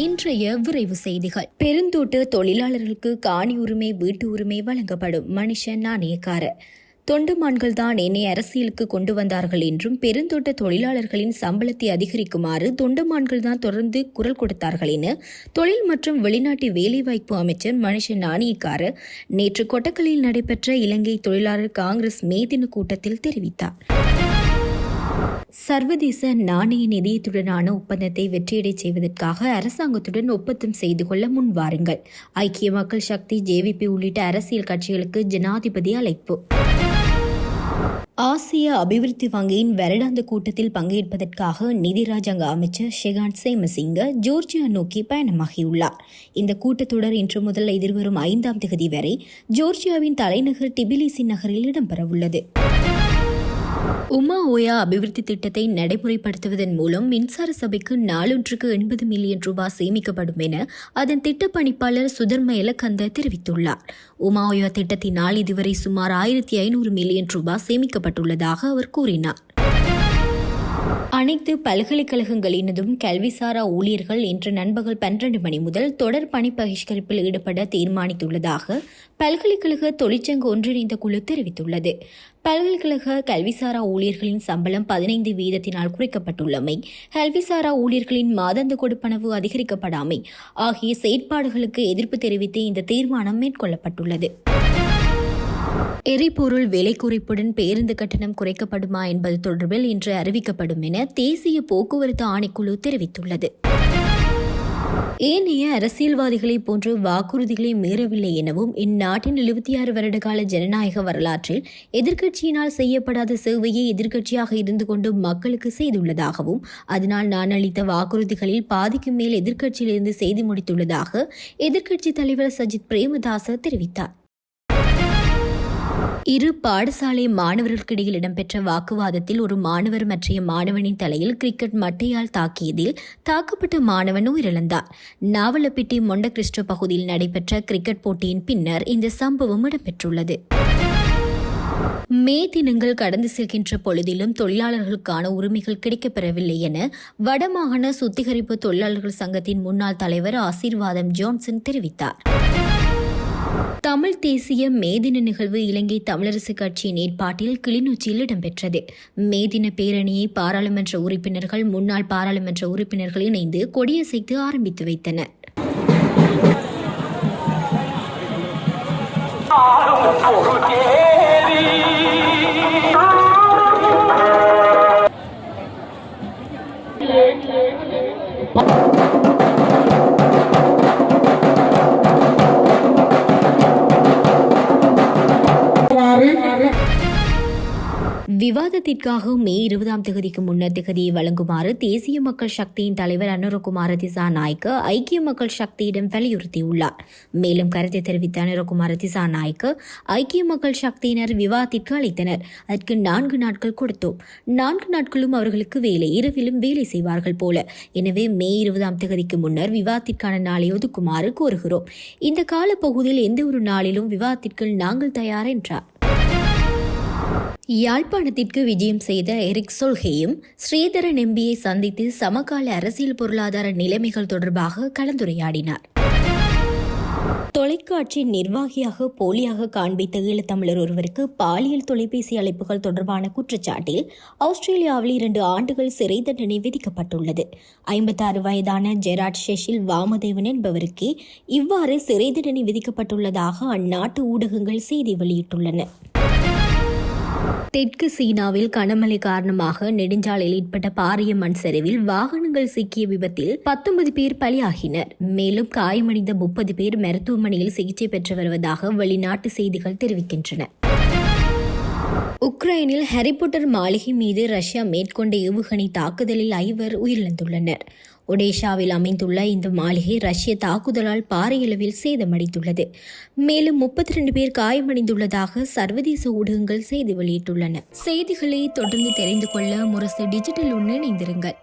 இன்றைய விரைவு செய்திகள். பெருந்தோட்ட தொழிலாளர்களுக்கு காணி உரிமை வீட்டு உரிமை வழங்கப்படும் மனுஷன் நாணயக்காரர். தொண்டுமான்கள் தான் என்னை அரசியலுக்கு கொண்டு வந்தார்கள் என்றும் பெருந்தோட்ட தொழிலாளர்களின் சம்பளத்தை அதிகரிக்குமாறு தொண்டமான்கள் தான் தொடர்ந்து குரல் கொடுத்தார்கள் என தொழில் மற்றும் வெளிநாட்டு வேலைவாய்ப்பு அமைச்சர் மனுஷ நாணயக்கார நேற்று கொட்டக்கலில் நடைபெற்ற இலங்கை தொழிலாளர் காங்கிரஸ் மே தின கூட்டத்தில் தெரிவித்தார். சர்வதேச நாணய நிதியத்துடனான ஒப்பந்தத்தை வெற்றியடைச் செய்வதற்காக அரசாங்கத்துடன் ஒப்பந்தம் செய்து கொள்ள முன்வாருங்கள் ஐக்கிய மக்கள் சக்தி ஜேவிபி உள்ளிட்ட அரசியல் கட்சிகளுக்கு ஜனாதிபதி அழைப்பு. ஆசிய அபிவிருத்தி வங்கியின் வருடாந்த கூட்டத்தில் பங்கேற்பதற்காக நிதி ராஜாங்க அமைச்சர் ஷெகான் சேமசிங்க ஜோர்ஜியா நோக்கி பயணமாகியுள்ளார். இந்த கூட்டத்தொடர் இன்று முதல் எதிர்வரும் ஐந்தாம் தேதி வரை ஜோர்ஜியாவின் தலைநகர் டிபிலிசி நகரில் இடம்பெறவுள்ளது. உமா ஓயா அபிவிருத்தி திட்டத்தை நடைமுறைப்படுத்துவதன் மூலம் மின்சார சபைக்கு நாளொன்றுக்கு எண்பது மில்லியன் ரூபாய் சேமிக்கப்படும் என அதன் திட்ட பணிப்பாளர் சுதர்ம தெரிவித்துள்ளார். உமா ஓயா திட்டத்தினால் இதுவரை சுமார் ஆயிரத்தி ஐநூறு மில்லியன் ரூபாய் சேமிக்கப்பட்டுள்ளதாக அவர் கூறினார். அனைத்து பல்கலைக்கழகங்களினதும் கல்விசாரா ஊழியர்கள் இன்று நண்பகல் பன்னிரண்டு மணி முதல் தொடர் பணி பகிஷ்கரிப்பில் ஈடுபட தீர்மானித்துள்ளதாக பல்கலைக்கழக தொழிற்சங்க ஒன்றிணைந்த குழு தெரிவித்துள்ளது. பல்கலைக்கழக கல்விசாரா ஊழியர்களின் சம்பளம் பதினைந்து வீதத்தினால் குறைக்கப்பட்டுள்ளமை கல்விசாரா ஊழியர்களின் மாதாந்த கொடுப்பனவு அதிகரிக்கப்படாமை ஆகிய செயற்பாடுகளுக்கு எதிர்ப்பு தெரிவித்து இந்த தீர்மானம் மேற்கொள்ளப்பட்டுள்ளது. எரிபொருள் விலை குறைப்புடன் பேருந்து கட்டணம் குறைக்கப்படுமா என்பது தொடர்பில் இன்று அறிவிக்கப்படும் என தேசிய போக்குவரத்து ஆணைக்குழு தெரிவித்துள்ளது. ஏனைய அரசியல்வாதிகளைப் போன்று வாக்குறுதிகளை மீறவில்லை எனவும் இந்நாட்டின் எழுபத்தி ஆறு வருடகால ஜனநாயக வரலாற்றில் எதிர்க்கட்சியினால் செய்யப்படாத சேவையை எதிர்க்கட்சியாக இருந்து கொண்டு மக்களுக்கு செய்துள்ளதாகவும் அதனால் நான் அளித்த வாக்குறுதிகளில் பாதிக்கு மேல் எதிர்க்கட்சியிலிருந்து செய்து முடித்துள்ளதாக எதிர்க்கட்சித் தலைவர் சஜித் பிரேமதாச தெரிவித்தார். இரு பாடசாலை மாணவர்களுக்கிடையில் இடம்பெற்ற வாக்குவாதத்தில் ஒரு மாணவர் மற்றைய மாணவனின் தலையில் கிரிக்கெட் மட்டையால் தாக்கியதில் தாக்கப்பட்ட மாணவன் உயிரிழந்தார். நாவலப்பிட்டி மொண்டகிறிஸ்டோ பகுதியில் நடைபெற்ற கிரிக்கெட் போட்டியின் பின்னர் இந்த சம்பவம் இடம்பெற்றுள்ளது. மே தினங்கள் கடந்து செல்கின்ற பொழுதிலும் தொழிலாளர்களுக்கான உரிமைகள் கிடைக்கப்பெறவில்லை என வடமாகாண சுத்திகரிப்பு தொழிலாளர்கள் சங்கத்தின் முன்னாள் தலைவர் ஆசீர்வாதம் ஜோன்சன் தெரிவித்தார். தமிழ் தேசிய மேதின நிகழ்வு இலங்கை தமிழரசு கட்சியின் ஏற்பாட்டில் கிளிநொச்சியில் இடம்பெற்றது. மேதின பேரணியை பாராளுமன்ற உறுப்பினர்கள் முன்னாள் பாராளுமன்ற உறுப்பினர்கள் இணைந்து கொடியசைத்து ஆரம்பித்து வைத்தனர். விவாதத்திற்காக மே இருபதாம் தேதிக்கு முன்னர் திகதியை வழங்குமாறு தேசிய மக்கள் சக்தியின் தலைவர் அனுரகுமார திசாநாயக்க ஐக்கிய மக்கள் சக்தியிடம் வலியுறுத்தியுள்ளார். மேலும் கருத்தை தெரிவித்த அனுரகுமார திசாநாயக்க ஐக்கிய மக்கள் சக்தியினர் விவாதத்திற்கு அழைத்தனர். அதற்கு நான்கு நாட்கள் கொடுத்தோம். நான்கு நாட்களும் அவர்களுக்கு வேலை இரவிலும் வேலை செய்வார்கள் போல. எனவே மே இருபதாம் தேதிக்கு முன்னர் விவாதத்திற்கான நாளை ஒதுக்குமாறு கோருகிறோம். இந்த காலப்பகுதியில் எந்த ஒரு நாளிலும் விவாதத்திற்கு நாங்கள் தயார் என்றார். யாழ்ப்பாணத்திற்கு விஜயம் செய்த எரிக் சொல்ஹேயும் ஸ்ரீதரன் எம்பியை சந்தித்து சமகால அரசியல் பொருளாதார நிலைமைகள் தொடர்பாக கலந்துரையாடினார். தொலைக்காட்சி நிர்வாகியாக போலியாக காண்பித்த ஈழத்தமிழர் ஒருவருக்கு பாலியல் தொலைபேசி அழைப்புகள் தொடர்பான குற்றச்சாட்டில் ஆஸ்திரேலியாவில் இரண்டு ஆண்டுகள் சிறை தண்டனை விதிக்கப்பட்டுள்ளது. ஐம்பத்தாறு வயதான ஜெராட் ஷெஷில் வாமதேவன் என்பவருக்கு இவ்வாறு சிறை தண்டனை விதிக்கப்பட்டுள்ளதாக அந்நாட்டு ஊடகங்கள் செய்தி வெளியிட்டுள்ளன. தெற்கு சீனாவில் கனமழை காரணமாக நெடுஞ்சாலையில் ஏற்பட்ட பாரிய மண் சரிவில் வாகனங்கள் சிக்கிய விபத்தில் பத்தொன்பது பேர் பலியாகினர். மேலும் காயமடைந்த முப்பது பேர் மருத்துவமனையில் சிகிச்சை பெற்று வருவதாக வெளிநாட்டு செய்திகள் தெரிவிக்கின்றன. உக்ரைனில் ஹாரிபாட்டர் மாளிகை மீது ரஷ்யா மேற்கொண்ட ஏவுகணை தாக்குதலில் ஐவர் உயிரிழந்துள்ளனர். ஒடேஷாவில் அமைந்துள்ள இந்த மாளிகை ரஷ்ய தாக்குதலால் பாறையளவில் சேதமடைந்துள்ளது. மேலும் முப்பத்தி ரெண்டு பேர் காயமடைந்துள்ளதாக சர்வதேச ஊடகங்கள் செய்தி வெளியிட்டுள்ளன. செய்திகளை தொடர்ந்து தெரிந்து கொள்ள முரசு டிஜிட்டல் இணைந்திருங்கள்.